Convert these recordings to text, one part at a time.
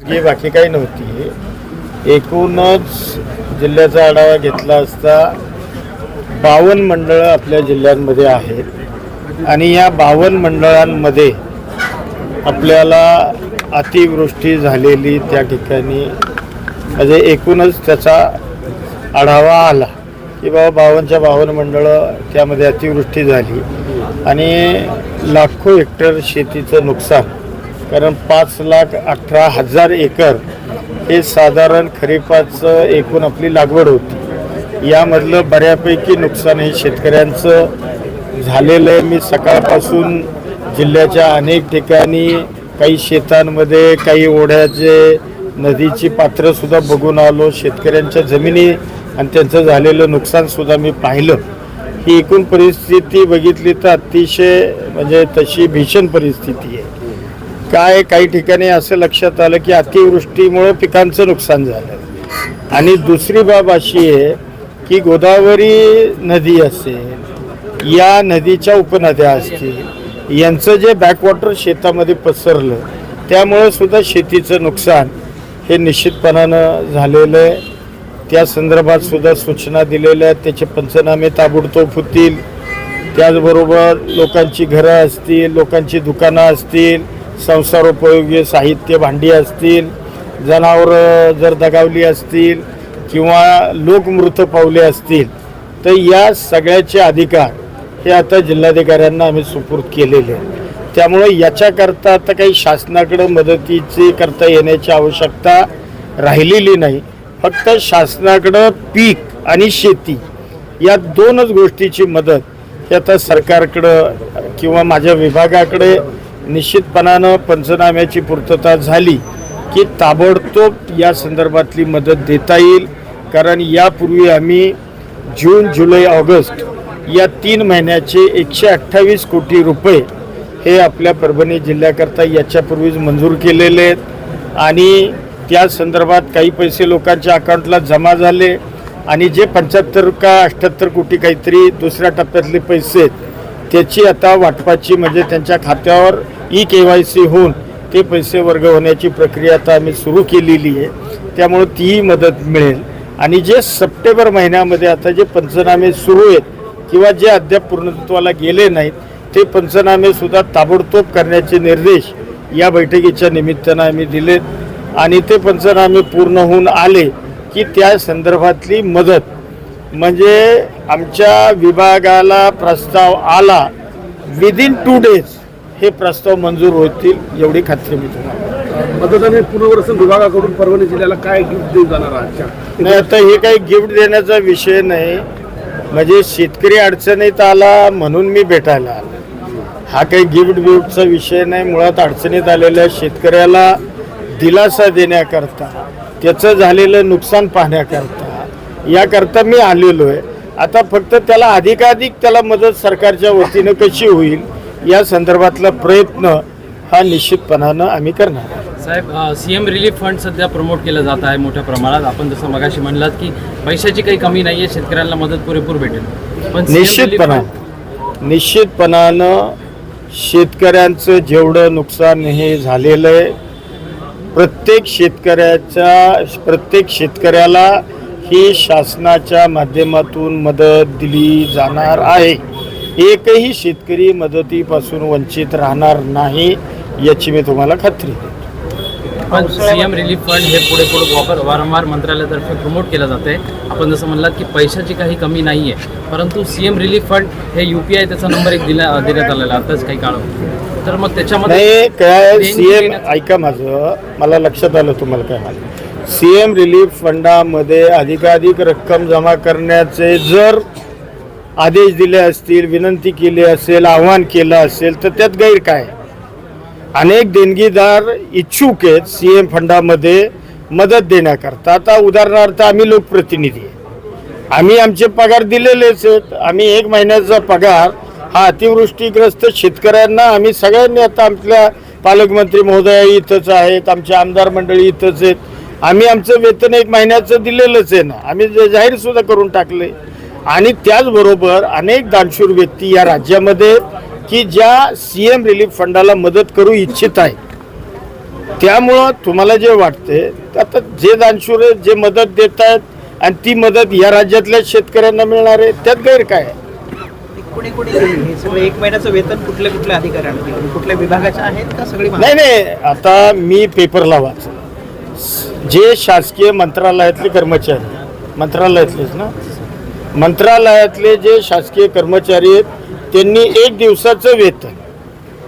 ही बाकी काही नव्हती. एकूणच जिल्ह्याचा आढावा घेतला असता बावन्न मंडळं आपल्या जिल्ह्यांमध्ये आहेत. आणि या बावन्न मंडळांमध्ये आपल्याला अतिवृष्टी झालेली त्या ठिकाणी. म्हणजे एकूणच त्याचा आढावा आला की बाबा बावनच्या बावन मंडळं त्यामध्ये अतिवृष्टी झाली. आणि लाखो हेक्टर शेतीचं नुकसान कारण पाच लाख अठरा हजार एकर हे साधारण खरीपाचं एकूण आपली लागवड होती. यामधलं बऱ्यापैकी नुकसान हे शेतकऱ्यांचं झालेलं आहे. मी सकाळपासून जिल्ह्याच्या अनेक ठिकाणी काही शेतांमध्ये काही ओढ्याचे नदीची पात्रंसुद्धा बघून आलो. शेतकऱ्यांच्या जमिनी आणि त्यांचं झालेलं नुकसानसुद्धा मी पाहिलं. ही एकूण परिस्थिती बघितली तर अतिशय म्हणजे तशी भीषण परिस्थिती आहे. काय काही ठिकाणी असं लक्षात आलं की अतिवृष्टीमुळं पिकांचं नुकसान झालं. आणि दुसरी बाब अशी आहे की गोदावरी नदी असेल या नदीच्या उपनद्या असतील यांचं जे बॅकवॉटर शेतामध्ये पसरलं त्यामुळं सुद्धा शेतीचं नुकसान हे निश्चितपणानं झालेलं आहे. त्या संदर्भात सुद्धा सूचना दिलेल्या आहेत त्याचे पंचनामे ताबडतोब होतील. त्याचबरोबर लोकांची घरं असतील लोकांची दुकानं असतील संसारोपयोगी साहित्य भांडी असतील जनावरं जर दगावली असतील किंवा लोक मृत पावले असतील तर या सगळ्याचे अधिकार हे आता जिल्हाधिकाऱ्यांना आम्ही सुपूर्द केलेले त्यामुळे याच्याकरता आता काही शासनाकडं मदतीची करता येण्याची आवश्यकता राहिलेली नाही. फक्त शासनाकडं पीक आणि शेती या दोनच गोष्टीची मदत हे आता सरकारकडं किंवा माझ्या विभागाकडे निश्चितपणानं पंचनाम्याची पूर्तता झाली की ताबडतोब या संदर्भातली मदत देता येईल. कारण यापूर्वी आम्ही जून जुलै ऑगस्ट या तीन महिन्याचे एकशे अठ्ठावीस कोटी रुपये हे आपल्या परभणी जिल्ह्याकरता याच्यापूर्वीच मंजूर केलेले आहेत. आणि त्या संदर्भात काही पैसे लोकांच्या अकाउंटला जमा झाले. आणि जे पंच्याहत्तर का अठ्ठ्याहत्तर कोटी काहीतरी दुसऱ्या टप्प्यातले पैसे आहेत त्याची आता वाटपाची म्हणजे त्यांच्या खात्यावर ई के वाय सी होऊन ते पैसे वर्ग होण्याची प्रक्रिया आता आम्ही सुरू केलेली आहे. त्यामुळं तीही मदत मिळेल. आणि जे सप्टेंबर महिन्यामध्ये आता जे पंचनामे सुरू आहेत किंवा जे अद्याप पूर्णत्वाला गेले नाहीत ते पंचनामे सुद्धा ताबडतोब करण्याचे निर्देश या बैठकीच्या निमित्तानं आम्ही दिलेत. आणि ते पंचनामे पूर्ण होऊन आले की त्या संदर्भातली मदत म्हणजे आमच्या विभागाला प्रस्ताव आला विदिन टू डेज हे प्रस्ताव मंजूर होतील एवढी खात्री मी तुम्हाला. आणि पुनर्वसन विभागाकडून परभणी जिल्ह्याला काय गिफ्ट देऊ जाणार आजच्या नाही आता हे काही गिफ्ट देण्याचा विषय नाही. म्हणजे शेतकरी अडचणीत आला म्हणून मी भेटायला आलो. हा काही गिफ्ट बिफ्टचा विषय नाही. मुळात अडचणीत आलेल्या शेतकऱ्याला दिलासा देण्याकरता त्याचं झालेलं नुकसान पाहण्याकरता याकरता मी आलेलो आहे. आता फक्त त्याला अधिकाधिक त्याला मदत सरकारच्या वतीनं कशी होईल या संदर्भातला प्रयत्न हा निश्चितपणानं आम्ही करणार. साहेब सीएम रिलीफ फंड सध्या प्रमोट केलं जात आहे मोठ्या प्रमाणात. आपण जसं मगाशी म्हणलात की पैशाची काही कमी नाही आहे शेतकऱ्यांना मदत पुरेपूर भेटेल. पण निश्चितपणा निश्चितपणानं शेतकऱ्यांचं जेवढं नुकसान हे झालेलं आहे प्रत्येक शेतकऱ्याच्या प्रत्येक शेतकऱ्याला ही शासनाच्या माध्यमातून मदत दिली जाणार आहे. एकही शेतकरी मदतीपासून वंचित राहणार नाही याची मी तुम्हाला खात्री पण सीएम रिलीफ फंड हे पुढे पुढे वापर वारंवार मंत्रालयातर्फे प्रमोट केलं जाते आपण जसं म्हणलात की पैशाची काही कमी नाही आहे परंतु सीएम रिलीफ फंड हे यू पी आय त्याचा नंबर एक दिला देण्यात आलेला आताच काही काळ तर मग त्याच्यामध्ये काय देणगी सी एम देण्याचं- ऐका माझं. मला लक्षात आलं तुम्हाला काय माझं सी एम रिलीफ फंडामध्ये अधिकाधिक रक्कम जमा करण्याचे जर आदेश दिले असतील विनंती केली असेल आव्हान केलं असेल तर त्यात गैर काय? अनेक देणगीदार इच्छुक आहेत सी एम फंडामध्ये मदत देण्याकरता. आता उदाहरणार्थ आम्ही लोकप्रतिनिधी आहे. आम्ही आमचे पगार दिलेलेच आहेत. आम्ही एक महिन्याचा पगार हा अतिवृष्टीग्रस्त शेतकऱ्यांना आम्ही सगळ्यांनी आता आमच्या पालकमंत्री महोदया इथंच आहेत आमचे आमदार मंडळी इथंच आहेत. आम्ही आमचं वेतन एक महिन्याचं दिलेलंच आहे ना. आम्ही जे जाहीर सुद्धा करून टाकले आणि त्याचबरोबर अनेक दानशूर व्यक्ती या राज्यामध्ये की ज्या सी एम रिलीफ फंडाला मदत करू इच्छित आहे त्यामुळं तुम्हाला जे वाटते आता जे दानशूर जे मदत देत आहेत आणि ती मदत या राज्यातल्या शेतकऱ्यांना मिळणार आहे त्यात गैर काय आहे? कुणी कुणी सगळं एक महिन्याचं वेतन कुठल्या कुठल्या अधिकाऱ्यांना कुठल्या विभागाच्या आहेत का सगळी नाही नाही आता मी पेपरला वाचलं. जे शासकीय मंत्रालयातले कर्मचारी मंत्रालयातलेच ना? मंत्रालयातले जे शासकीय कर्मचारी आहेत त्यांनी एक दिवसाचं वेतन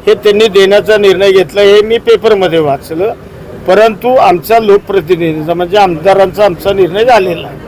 हे त्यांनी देण्याचा निर्णय घेतला. हे मी पेपरमध्ये वाचलं. परंतु आमचा लोकप्रतिनिधीचा म्हणजे आमदारांचा आमचा निर्णय झालेला आहे.